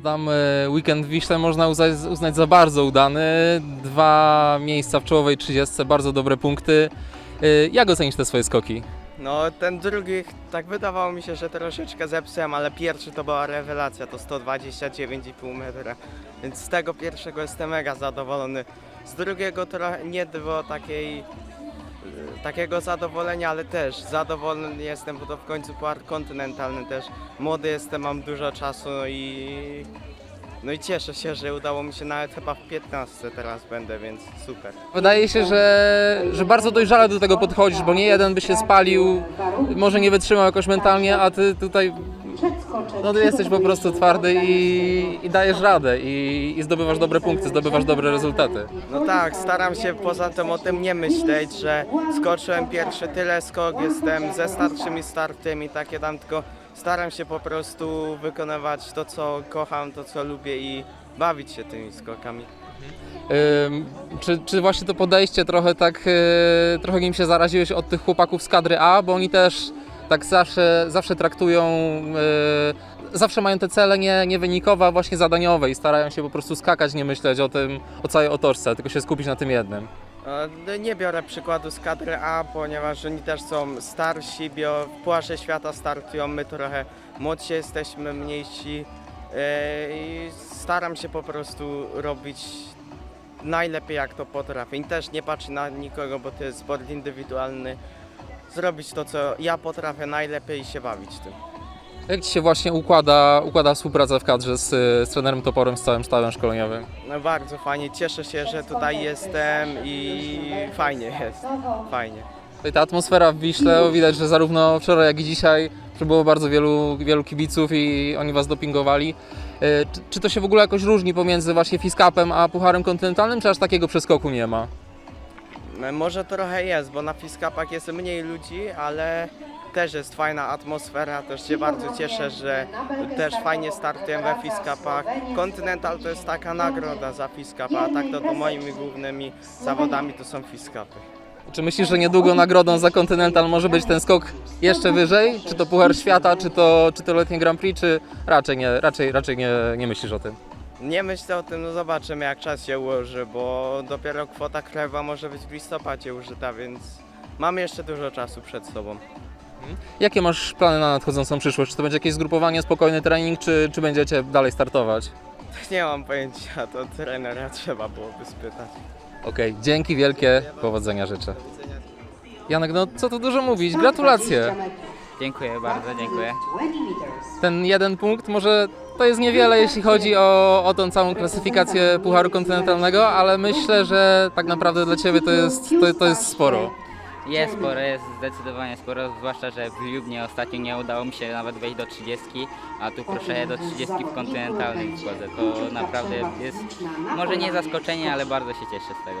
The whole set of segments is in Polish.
Adam, e, weekend w Wiśle można uznać, za bardzo udany. Dwa miejsca w czołowej 30, bardzo dobre punkty. E, Jak ocenisz te swoje skoki? No ten drugi, tak wydawało mi się, że troszeczkę zepsułem, ale pierwszy to była rewelacja, to 129,5 metra. Więc z tego pierwszego jestem mega zadowolony. Z drugiego trochę nie było takiej, takiego zadowolenia, ale też zadowolony jestem, bo to w końcu puar kontynentalny też. Młody jestem, mam dużo czasu i no i cieszę się, że udało mi się nawet chyba w 15 teraz będę, więc super. Wydaje się, że, że bardzo dojrzale do tego podchodzisz, bo nie jeden by się spalił, może nie wytrzymał jakoś mentalnie, a ty tutaj no, ty jesteś po prostu twardy i, i dajesz radę i, i zdobywasz dobre punkty, zdobywasz dobre rezultaty. No tak, staram się poza tym o tym nie myśleć, że skoczyłem pierwszy tyle skok, jestem ze starszymi startymi, takie tam, tylko staram się po prostu wykonywać to, co kocham, to, co lubię i bawić się tymi skokami. Ym, czy, czy właśnie to podejście trochę tak, yy, trochę nim się zaraziłeś od tych chłopaków z kadry A, bo oni też tak zawsze, zawsze traktują, yy, zawsze mają te cele nie, wynikowe, a właśnie zadaniowe i starają się po prostu skakać, nie myśleć o tym, o całej otoczce, tylko się skupić na tym jednym. E, no Nie biorę przykładu z kadry A, ponieważ oni też są starsi, bio, w Pucharze Świata startują, my trochę młodsi jesteśmy, mniejsi e, i staram się po prostu robić najlepiej jak to potrafię i też nie patrzę na nikogo, bo to jest sport indywidualny. Zrobić to, co ja potrafię najlepiej i się bawić tym. Jak Ci się właśnie układa, układa współpraca w kadrze z, z trenerem Toporem, z całym sztabem szkoleniowym? No bardzo fajnie, cieszę się, że tutaj jestem i fajnie jest, fajnie. Tutaj Ta atmosfera w Wiśle, widać, że zarówno wczoraj, jak i dzisiaj przybyło bardzo wielu, wielu kibiców i oni Was dopingowali. E, Czy, czy to się w ogóle jakoś różni pomiędzy właśnie Fiskapem a Pucharem Kontynentalnym, czy aż takiego przeskoku nie ma? E, Może trochę jest, bo na Fiskapach jest mniej ludzi, ale też jest fajna atmosfera, też się bardzo cieszę, że też fajnie startuję we Fiskapach. Kontynental to jest taka nagroda za Fiskapa, a tak to, to moimi głównymi zawodami to są Fiskapy. Czy myślisz, że niedługo nagrodą za Kontynental może być ten skok jeszcze wyżej? Czy to Puchar Świata, czy to, czy to letnie Grand Prix, czy raczej nie, raczej, raczej nie, nie myślisz o tym? Nie myślę o tym, no zobaczymy jak czas się ułoży, bo dopiero kwota krajowa może być w listopadzie użyta, więc mamy jeszcze dużo czasu przed sobą. Jakie masz plany na nadchodzącą przyszłość? Czy to będzie jakieś zgrupowanie, spokojny trening, czy, czy będziecie dalej startować? Nie mam pojęcia, to trenera trzeba byłoby spytać. Okej, dzięki wielkie, powodzenia życzę. Janek, no co tu dużo mówić, gratulacje. Dziękuję bardzo, dziękuję. Ten jeden punkt może to jest niewiele, jeśli chodzi o, o tą całą klasyfikację Pucharu Kontynentalnego, ale myślę, że tak naprawdę dla Ciebie to jest, to, to jest sporo. Jest sporo, jest zdecydowanie sporo, zwłaszcza, że w Lubnie ostatnio nie udało mi się nawet wejść do 30, a tu proszę do 30 w kontynentalnym wchodzę. To naprawdę jest może nie zaskoczenie, ale bardzo się cieszę z tego.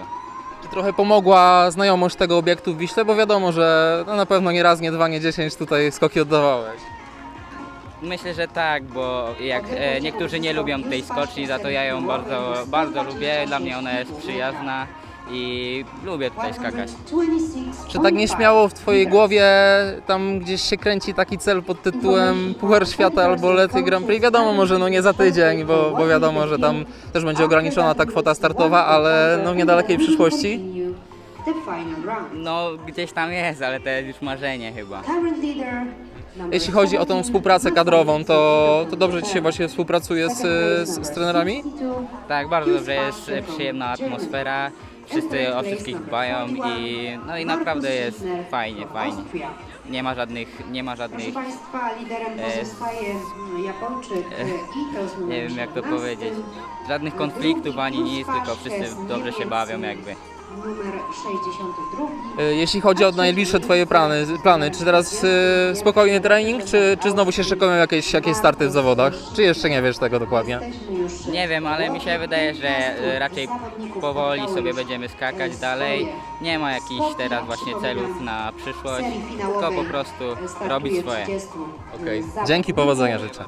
Czy trochę pomogła znajomość tego obiektu w Wiśle, bo wiadomo, że no na pewno nie raz, nie dwa, nie dziesięć tutaj skoki oddawałeś. Myślę, że tak, bo jak e, niektórzy nie lubią tej skoczni, za to ja ją bardzo, bardzo lubię. Dla mnie ona jest przyjazna i lubię tutaj skakać. Czy tak nieśmiało w Twojej głowie tam gdzieś się kręci taki cel pod tytułem Puchar Świata albo Letni Grand Prix? Wiadomo, może no nie za tydzień, bo, bo wiadomo, że tam też będzie ograniczona ta kwota startowa, ale no w niedalekiej przyszłości. No gdzieś tam jest, ale to jest już marzenie chyba. Jeśli chodzi o tą współpracę kadrową, to, to dobrze Ci się właśnie współpracuje z, z, z trenerami? Tak, bardzo dobrze jest e, przyjemna atmosfera, wszyscy o wszystkich dbają i no i naprawdę jest fajnie, fajnie. Nie ma żadnych, nie ma żadnych, Proszę Państwa, liderem e, pozostaje mm, Japończyk e, Ito z nie wiem jak to 17. powiedzieć, żadnych konfliktów ani nic, tylko wszyscy dobrze się bawią jakby. Numer 62. Y, Jeśli chodzi o najbliższe Twoje plany, plany czy teraz y, spokojny trening, czy, czy znowu się szykują jakieś, jakieś starty w zawodach? Czy jeszcze nie wiesz tego dokładnie? Nie wiem, ale mi się wydaje, że e, raczej powoli sobie będziemy skakać dalej. Nie ma jakichś teraz właśnie celów na przyszłość, tylko po prostu robić swoje. Okej, dzięki, powodzenia życzę.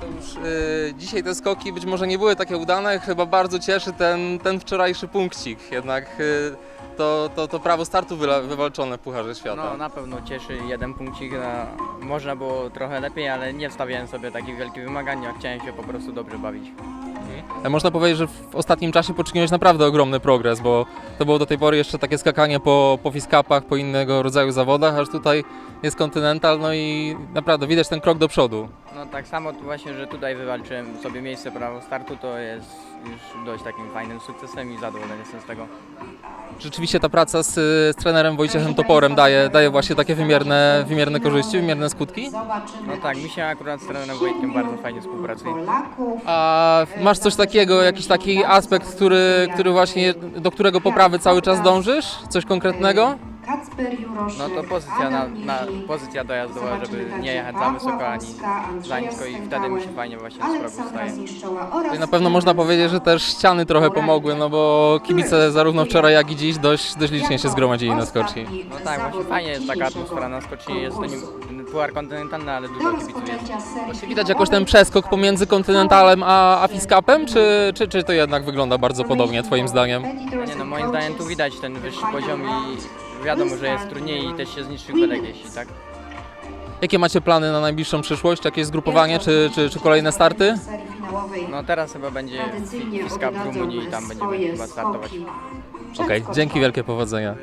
To już, y, dzisiaj te skoki być może nie były takie udane, chyba bardzo cieszy ten, ten wczorajszy punkcik. Jednak y, to, to, to prawo startu wyla, wywalczone w Pucharze Świata. No na pewno cieszy jeden punkcik. Na, można było trochę lepiej, ale nie stawiałem sobie takich wielkich wymagań, a chciałem się po prostu dobrze bawić. E, Można powiedzieć, że w ostatnim czasie poczyniłeś naprawdę ogromny progres, bo to było do tej pory jeszcze takie skakanie po, po fiskapach, po innego rodzaju zawodach, aż tutaj jest kontynental, no i naprawdę widać ten krok do przodu. No tak samo tu właśnie, że tutaj wywalczyłem sobie miejsce prawo startu, to jest już dość takim fajnym sukcesem i zadowolony jestem z tego. Rzeczywiście ta praca z, z trenerem Wojciechem Toporem daje, daje właśnie takie wymierne, wymierne korzyści, wymierne skutki. No tak, mi się akurat z trenerem Wojtkiem bardzo fajnie współpracuje. A masz coś takiego, jakiś taki aspekt, który, który właśnie, do którego poprawy cały czas dążysz? Coś konkretnego? No to pozycja, na, na, pozycja dojazdowa, żeby nie jechać za wysoko ani za nisko i wtedy mi się fajnie właśnie z progu staje. Zniszczoła oraz I na pewno można powiedzieć, że też ściany trochę pomogły, no bo kibice zarówno wczoraj, jak i dziś dość, dość licznie się zgromadzili na skoczni. No tak, właśnie fajnie jest taka atmosfera na skoczni, jest to nim puar kontynentalny, ale dużo kibiców jest. widać jakoś ten przeskok pomiędzy kontynentalem a, a fiskapem, czy, czy, czy to jednak wygląda bardzo podobnie, twoim zdaniem? Nie no, moim zdaniem tu widać ten wyższy poziom i wiadomo, że jest trudniej i też się z belek jeździ, tak? Jakie macie plany na najbliższą przyszłość? Jakieś zgrupowanie, czy, czy, czy kolejne starty? No teraz chyba będzie Fiska w Rumunii i tam będziemy chyba startować. Okej, dzięki wielkie, powodzenia.